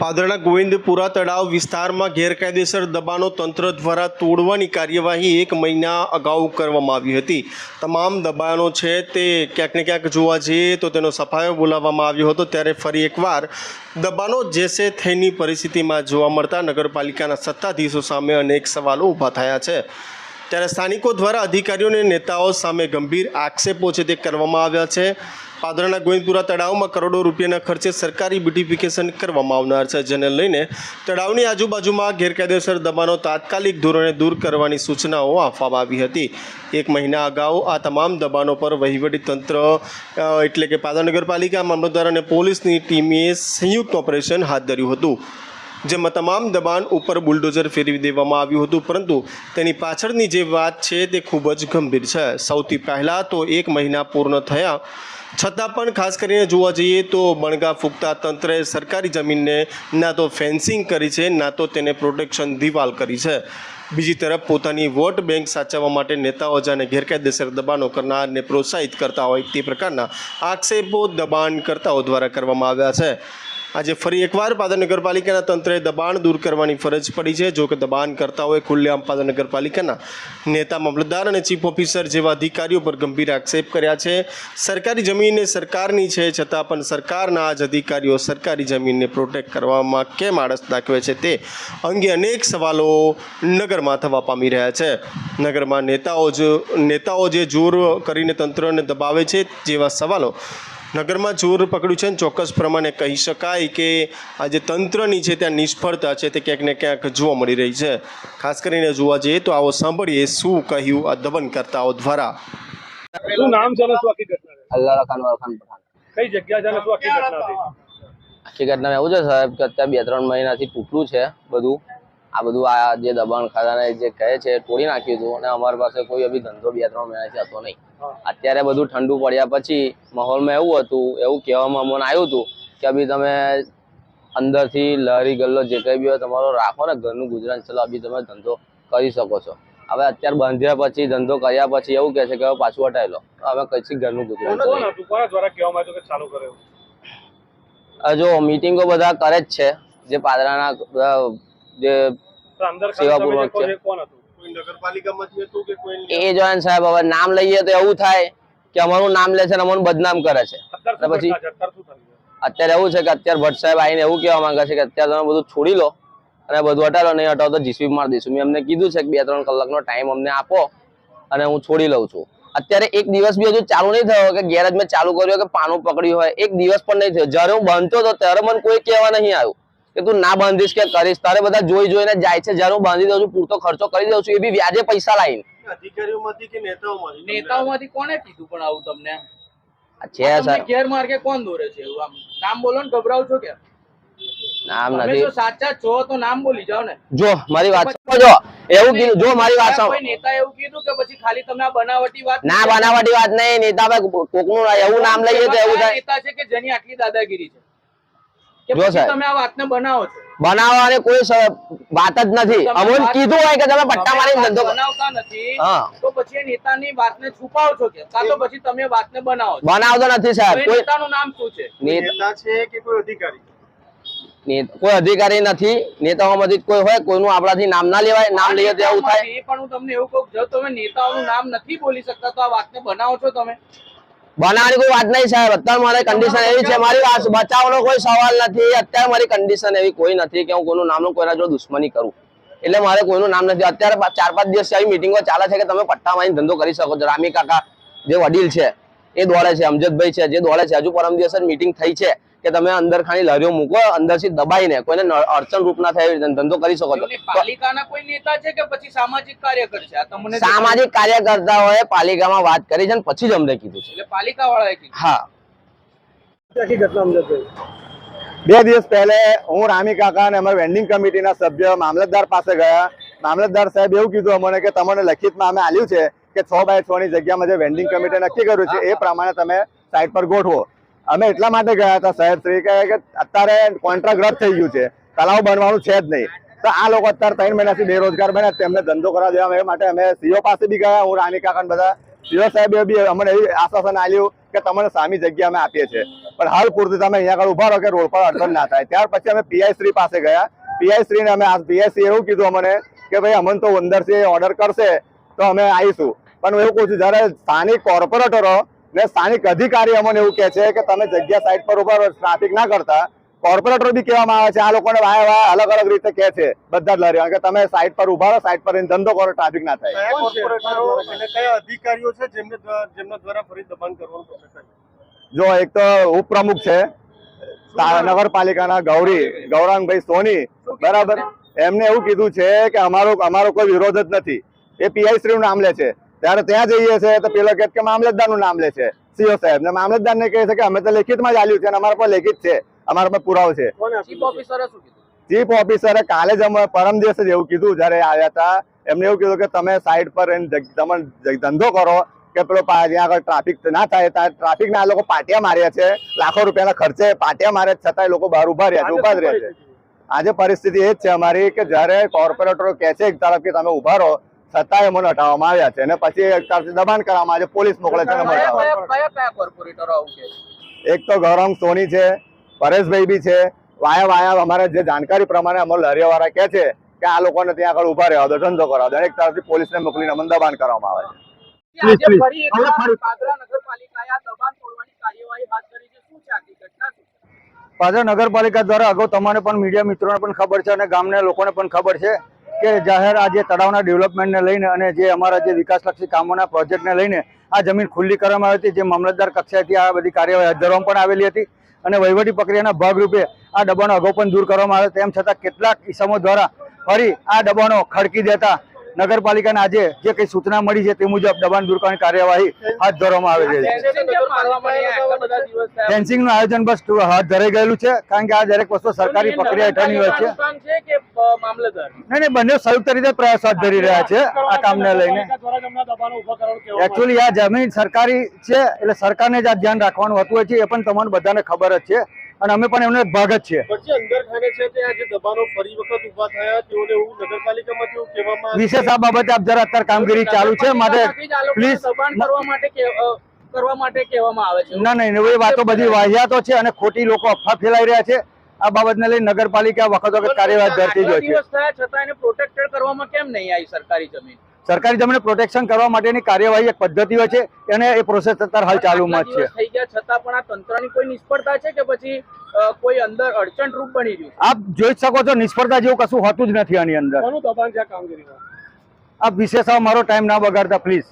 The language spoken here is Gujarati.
પાદરના ગોવિંદપુરા તળાવ વિસ્તારમાં ગેરકાયદેસર દબાણો તંત્ર દ્વારા તોડવાની કાર્યવાહી એક મહિના અગાઉ કરવામાં આવી હતી. તમામ દબાણો છે તે ક્યાંક ને ક્યાંક જોવા જઈએ તો તેનો સફાયો બોલાવવામાં આવ્યો હતો ત્યારે ફરી એકવાર દબાણો જેસે થઈની પરિસ્થિતિમાં જોવા મળતા નગરપાલિકાના સત્તાધીશો સામે અનેક સવાલો ઊભા થયા છે. ત્યારે સ્થાનિકો દ્વારા અધિકારીઓ અને નેતાઓ સામે ગંભીર આક્ષેપો છે તે કરવામાં આવ્યા છે. પાદરાના ગોવિંદપુરા તળાવમાં કરોડો રૂપિયાના ખર્ચે સરકારી બ્યુટિફિકેશન કરવામાં આવનાર છે, જેને લઈને તળાવની આજુબાજુમાં ગેરકાયદેસર દબાણો તાત્કાલિક ધોરણે દૂર કરવાની સૂચનાઓ આપવામાં આવી હતી. એક મહિના અગાઉ આ તમામ દબાણો પર વહીવટી તંત્ર એટલે કે પાદરા નગરપાલિકા, મામલતદાર અને પોલીસની ટીમે સંયુક્ત ઓપરેશન હાથ ધર્યું હતું. જેમાં તમામ દબાણ ઉપર બુલડોઝર ફેરવી દેવામાં આવ્યું હતું. પરંતુ તેની પાછળની જે વાત છે તે ખૂબ જ ગંભીર છે. સૌથી પહેલાં તો એક મહિના પૂર્ણ થયા. છતાં પણ ખાસ કરીને જોવા જઈએ તો બણગા ફૂંકતા તંત્રએ સરકારી જમીનને ના તો ફેન્સિંગ કરી છે, ના તો તેને પ્રોટેક્શન દિવાલ કરી છે. બીજી તરફ પોતાની વોટ બેંક સાચવવા માટે નેતાઓ જાણે ગેરકાયદેસર દબાણો કરનારને પ્રોત્સાહિત કરતા હોય તે પ્રકારના આક્ષેપો દબાણકર્તાઓ દ્વારા કરવામાં આવ્યા છે. આજે ફરી એકવાર પાદર નગરપાલિકાના તંત્રએ દબાણ દૂર કરવાની ફરજ પડી છે. જો કે દબાણકર્તાઓએ ખુલ્લેઆમ પાદર નગરપાલિકાના નેતા મામલતદાર અને ચીફ ઓફિસર જેવા અધિકારીઓ પર ગંભીર આક્ષેપ કર્યા છે. સરકારી જમીન સરકારની છે, છતાં પણ સરકારના આજ અધિકારીઓ સરકારી જમીનને પ્રોટેક્ટ કરવામાં કેમ આળસ દાખવે છે તે અંગે અનેક સવાલો નગરમાં થવા પામી રહ્યા છે. નગરમાં નેતાઓ જ, નેતાઓ જે જોર કરીને તંત્રને દબાવે છે જેવા સવાલો નગરમાં જોર પકડ્યું છે ને ચોક્કસ પ્રમાણે કહી શકાય કે આ જે તંત્રની છે ત્યાં નિષ્ફળતા છે તે ક્યાંક ને ક્યાંક જોવા મળી રહી છે. ખાસ કરીને જોવા જઈએ તો આવો સાંભળીએ શું કહ્યું આ દબનકર્તાઓ દ્વારા. શું નામ શું અલ્લાહ ખાન કઈ જગ્યા શું એવું છે સાહેબ કે અત્યારે બે ત્રણ મહિનાથી તૂટલું છે બધું. આ બધું આ જે દબાણ ખાતાને જે કહે છે તોડી નાખ્યું હતું અને અમારી પાસે કોઈ અભી ધંધો બે ત્રણ મહિનાથી હતો નહીં. અત્યારે બધું ઠંડુ પડ્યા પછી માહોલમાં એવું હતું એવું કહેવામાં અમને આવ્યું હતું કે અભી તમે અંદરથી લહેરી ગલ્લો જે કંઈ બી હોય તમારો રાખો ને ઘરનું ગુજરાન ચલો અભી તમે ધંધો કરી શકો છો. હવે અત્યારે બાંધ્યા પછી ધંધો કર્યા પછી એવું કહે છે કે હવે પાછું હટાવી લો. હવે કઈ ઘરનું ગુજરાન? જો મીટિંગો બધા કરે જ છે. જે પાદરાના જે સેવાપૂર્વક છે. એ હતું કે કોઈ જોઈને સાહેબ હવે નામ લઈએ તો એવું થાય કે અમારું નામ લે છે અને અમને બદનામ કરે છે. પછી? અત્યારે એવું છે કે અત્યારે ભટ્ટ સાહેબ આવીને એવું કહેવા માંગે છે કે અત્યારે તમે બધું છોડી લો અને બધું હટાડો નહીં હટાવો તો જીસીબી મારી દઈશું. મેં અમને કીધું છે કે બે ત્રણ કલાકનો ટાઈમ અમને આપો અને હું છોડી લઉં છું. અત્યારે એક દિવસ બી હજુ ચાલુ નહીં થયો કે ગેરેજ મેં ચાલુ કર્યું કે પાનું પકડ્યું હોય. એક દિવસ પણ નહીં થયો. જ્યારે હું બનતો હતો ત્યારે મને કોઈ કહેવા નહીં આવ્યું. કે તું ના બાંધીશ કે કરીશ તારે બધા જોઈ જોઈને જાય છે. જ્યારે હું બાંધી દઉં છું પૂરતો ખર્ચો કરી દઉં છું એ બી વ્યાજે પૈસા લાવીને અધિકારીઓમાંથી કે નેતાઓમાંથી? નેતાઓમાંથી કોને કીધું પણ આવું તમને? છે સર ગેરમાર્ગે કોણ દોરે છે એવું આમ? નામ બોલો ને ગભરાવ છો કે? નામ નથી. જો સાચા છો તો નામ બોલી જાવ ને. જો મારી વાત જો એવું કીધું જો મારી વાત કોઈ નેતા એવું કીધું કે પછી ખાલી તમે બનાવટી વાત ના બનાવટી વાત નહીં. નેતા ભાઈ કોકનું એવું નામ લઈએ તો એવું થાય. નેતા છે કે જેની આટલી દાદાગીરી છે? જો સાહેબ. તમે આ વાતને બનાવો છો. બનાવવાની કોઈ વાત જ નથી. વાત- કીધું હોય કે તમે પટ્ટા તમે ધંધો બનાવતા નથી તો પછી નેતાની વાતને છુપાવો છો કે? કાં તો પછી તમે વાતને બનાવો બનાવતો નથી સાહેબ. કોઈ નેતાનું નામ શું છે? ને- નેતા છે કે કોઈ અધિકારી? ને- કોઈ અધિકારી નથી. નેતાઓમાંથી કોઈ હોય કોઈનું આપણાથી નામ ના લેવાય નામ લઈએ તો એવું થાય. પણ હું તમને એવું કહું જો તમે નેતાઓનું નામ નથી બોલી શકતા તો આ વાતને બનાવો છો તમે. બનાવવાની કોઈ વાત નહીં સાહેબ. અત્યારે મારી કન્ડિશન એવી છે, મારી વાત બચાવવાનો કોઈ સવાલ નથી. અત્યારે મારી કન્ડિશન એવી કોઈ નથી કે હું કોઈનું નામનું કોઈના જોડે દુશ્મની કરું. એટલે મારે કોઈનું નામ નથી. અત્યારે ચાર પાંચ દિવસ આવી મિટિંગો ચાલે છે કે તમે પટ્ટા મારીને ધંધો કરી શકો છો. રામી કાકા જે વડીલ છે એ દોડે છે અમજદભાઈ છે જે દોડે છે. હજુ પરમ દિવસે મિટિંગ થઈ છે કે તમે અંદર ખાલી લારીઓ મૂકો અંદરથી દબાઈને કોઈને અડચણ રૂપ ના થાય ધંધો કરી શકો છો. પાલિકાના કોઈ નેતા છે કે પછી સામાજિક કાર્યકર છે? તમને સામાજિક કાર્યકર્તાઓએ પાલિકામાં વાત કરી છે અને પછી જ અમને કીધું છે. એટલે પાલિકા વાળાએ કીધું? હા. બે દિવસ પહેલે હું રામી કાકા અને અમારા વેન્ડિંગ કમિટીના સભ્ય મામલતદાર પાસે ગયા. મામલતદાર સાહેબ એવું કીધું અમને કે તમને લખિતમાં અમે આલ્યું છે કે છ બાય છ ની જગ્યામાં જે વેન્ડિંગ કમિટી નક્કી કર્યું છે, એ પ્રમાણે તમે સાઈડ પર ગોઠવો. અમે એટલા માટે ગયા હતા સાહેબ શ્રી કે અત્યારે કોન્ટ્રાક્ટ રદ થઈ ગયું છે. તલાવ બનવાનું છે જ નહીં. તો આ લોકો અત્યારે ત્રણ મહિનાથી બેરોજગાર બન્યા તેમને ધંધો કરવા દેવા માટે અમે સીઓ પાસે બી ગયા. હું રાની કાકા બધા સીઓ સાહેબે બી અમને એવી આશ્વાસન આપ્યું કે તમને સામી જગ્યા અમે આપીએ છીએ. પણ હાલ પૂરતી તમે અહીંયા આગળ ઊભા રહો કે રોડ પર અડચણ ના થાય. ત્યાર પછી અમે પીઆઈ શ્રી પાસે ગયા. પીઆઈ શ્રીને અમે પીઆઈ શ્રી એવું કીધું અમને કે ભાઈ અમને તો અંદરથી ઓર્ડર કરશે, તો અમે આવીશું. પણ હું એવું કહું છું જ્યારે સ્થાનિક કોર્પોરેટરો ને સ્થાનિક અધિકારી અમને એવું કહે છે કે તમે જગ્યા સાઈડ પર ઊભા રહો ટ્રાફિક ના કરતા કોર્પોરેટર બી કહેવામાં આવે છે આ લોકોને અલગ અલગ રીતે કહે છે બધા જ લારીઓ કે તમે સાઈડ પર ઊભા રહો સાઈડ પર ધંધો કરો ટ્રાફિક ના થાય. કયા અધિકારીઓ છે જેમને જેમના દ્વારા ફરી દબાણ કરવાનું જો એક તો ઉપપ્રમુખ છે નગરપાલિકાના ગૌરી ગૌરાંગભાઈ સોની બરાબર એમને એવું કીધું છે કે અમારો અમારો કોઈ વિરોધ જ નથી. એ પીઆઈ શ્રી નું નામ લે છે. ત્યારે ત્યાં જઈએ છે તો પેલો કે મામલતદારનું નામ લે છે સીઓ સાહેબ. ને મામલતદાર ને કહે છે કે અમે તો લેખિતમાં જ આલ્યું છે અને અમારા પર લેખિત છે અમારા પર પુરાવો છે. ચીફ ઓફિસરે શું કીધું? ચીફ ઓફિસરે કાલે જ અમે પરમ દિવસે જ એવું કીધું જ્યારે આવ્યા હતા એમને એવું કીધું કે તમે સાઈડ પર તમે ધંધો કરો કે પેલો પા- જ્યાં આગળ ટ્રાફિક ના થાય ત્યાં ટ્રાફિક ના લોકો પાટિયા માર્યા છે લાખો રૂપિયાના ખર્ચે પાટિયા મારે છતાંય લોકો બહાર ઊભા રહ્યા છે ઊભા જ રહ્યા છે. આજે પરિસ્થિતિ એ જ છે અમારી કે જ્યારે કોર્પોરેટરો કહે છે એક તરફ કે તમે ઊભા રહો છતાંય મને હટાવવામાં આવ્યા છે. અને પછી દબાણ કરવામાં આવે છે પોલીસ મોકલે છે કે? એક તો ગૌરંગ સોની છે પરેશભાઈ બી છે. વાયા વાયા અમારે જે જાણકારી પ્રમાણે અમારા વાળા કહે છે કે આ લોકોને ત્યાં આગળ ઊભા રહેવા દો ધંધો કરવા દો. અને એક તરફથી પોલીસને મોકલીને અમને દબાણ કરવામાં આવે છે. પાદરા નગરપાલિકાએ આ દબાણ તોડવાની કાર્યવાહી હાથ ધરી છે. શું છે આખી ઘટના શું છે? પાદરા નગરપાલિકા દ્વારા અગાઉ તમને પણ મીડિયા મિત્રોને પણ ખબર છે અને ગામના લોકોને પણ ખબર છે. કે જાહેર આ જે તળાવના ડેવલપમેન્ટને લઈને અને જે અમારા જે વિકાસલક્ષી કામોના પ્રોજેક્ટને લઈને આ જમીન ખુલ્લી કરવામાં આવી હતી, જે મામલતદાર કક્ષાએથી આ બધી કાર્યવાહી હાથ ધરવામાં પણ આવેલી હતી અને વહીવટી પ્રક્રિયાના ભાગરૂપે આ દબાણો અગાઉ પણ દૂર કરવામાં આવે તેમ છતાં કેટલાક ઇસમો દ્વારા ફરી આ દબાણો ખડકી દેતા નગરપાલિકાને આજે જે કંઈ સૂચના મળી છે તે મુજબ દબાણ દૂર કરવાની કાર્યવાહી હાથ ધરવામાં આવે છે. ફેન્સિંગ કેમ મારવા માંડ્યા? આટલા બધા દિવસ થયા. ફેન્સિંગનું આયોજન બસ હાથ ધરાઈ ગયેલું છે કારણ કે આ દરેક વસ્તુ સરકારી પ્રક્રિયા હેઠળની હોય છે. નહીં નહીં બંને સંયુક્ત રીતે પ્રયાસ હાથ ધરી રહ્યા છે આ કામને લઈને. એકચ્યુઅલી આ જમીન સરકારી છે એટલે સરકારને જ આ ધ્યાન રાખવાનું હતું હોય છે એ પણ તમને બધાને ખબર જ છે. અને અમે પણ એમનો એક ભાગ જ છે પણ જે અંદર ખાને છે તે આજે દબાણો ફરી વખત ઊભા થયા તેઓને એવું નગરપાલિકામાંથી એવું કહેવામાં આવે છે. વિશેષ આ બાબતે આપ જરા અત્યારે કામગીરી ચાલુ છે માટે દબાણ કરવા માટે કરવા કહેવામાં આવે છે? ના નહીં એ વાતો બધી વાહિયાતો છે અને ખોટી લોકો અફવા ફેલાઈ રહ્યા છે. આ બાબતને લઈ નગરપાલિકા વખત વખત કાર્યવાહી ધરતી જ હોય છે. છતાં એને પ્રોટેક્ટેડ કરવામાં કેમ નહીં આવી સરકારી જમીન? સરકારી જમીન પ્રોટેક્શન કરવા માટેની કાર્યવાહી એક પદ્ધતિ હોય છે અને એ પ્રોસેસ અત્યારે હાલ ચાલુમાં જ છે. થઈ ગયા છતાં પણ આ તંત્રની કોઈ નિષ્ફળતા છે કે પછી કોઈ અંદર અડચણ રૂપ બની ગયું આપ જોઈ શકો છો નિષ્ફળતા જેવું કશું હોતું જ નથી આની અંદર. કોનું દબાણ છે આ કામગીરીમાં? આપ વિશેષ મારો ટાઈમ ના બગાડતા પ્લીઝ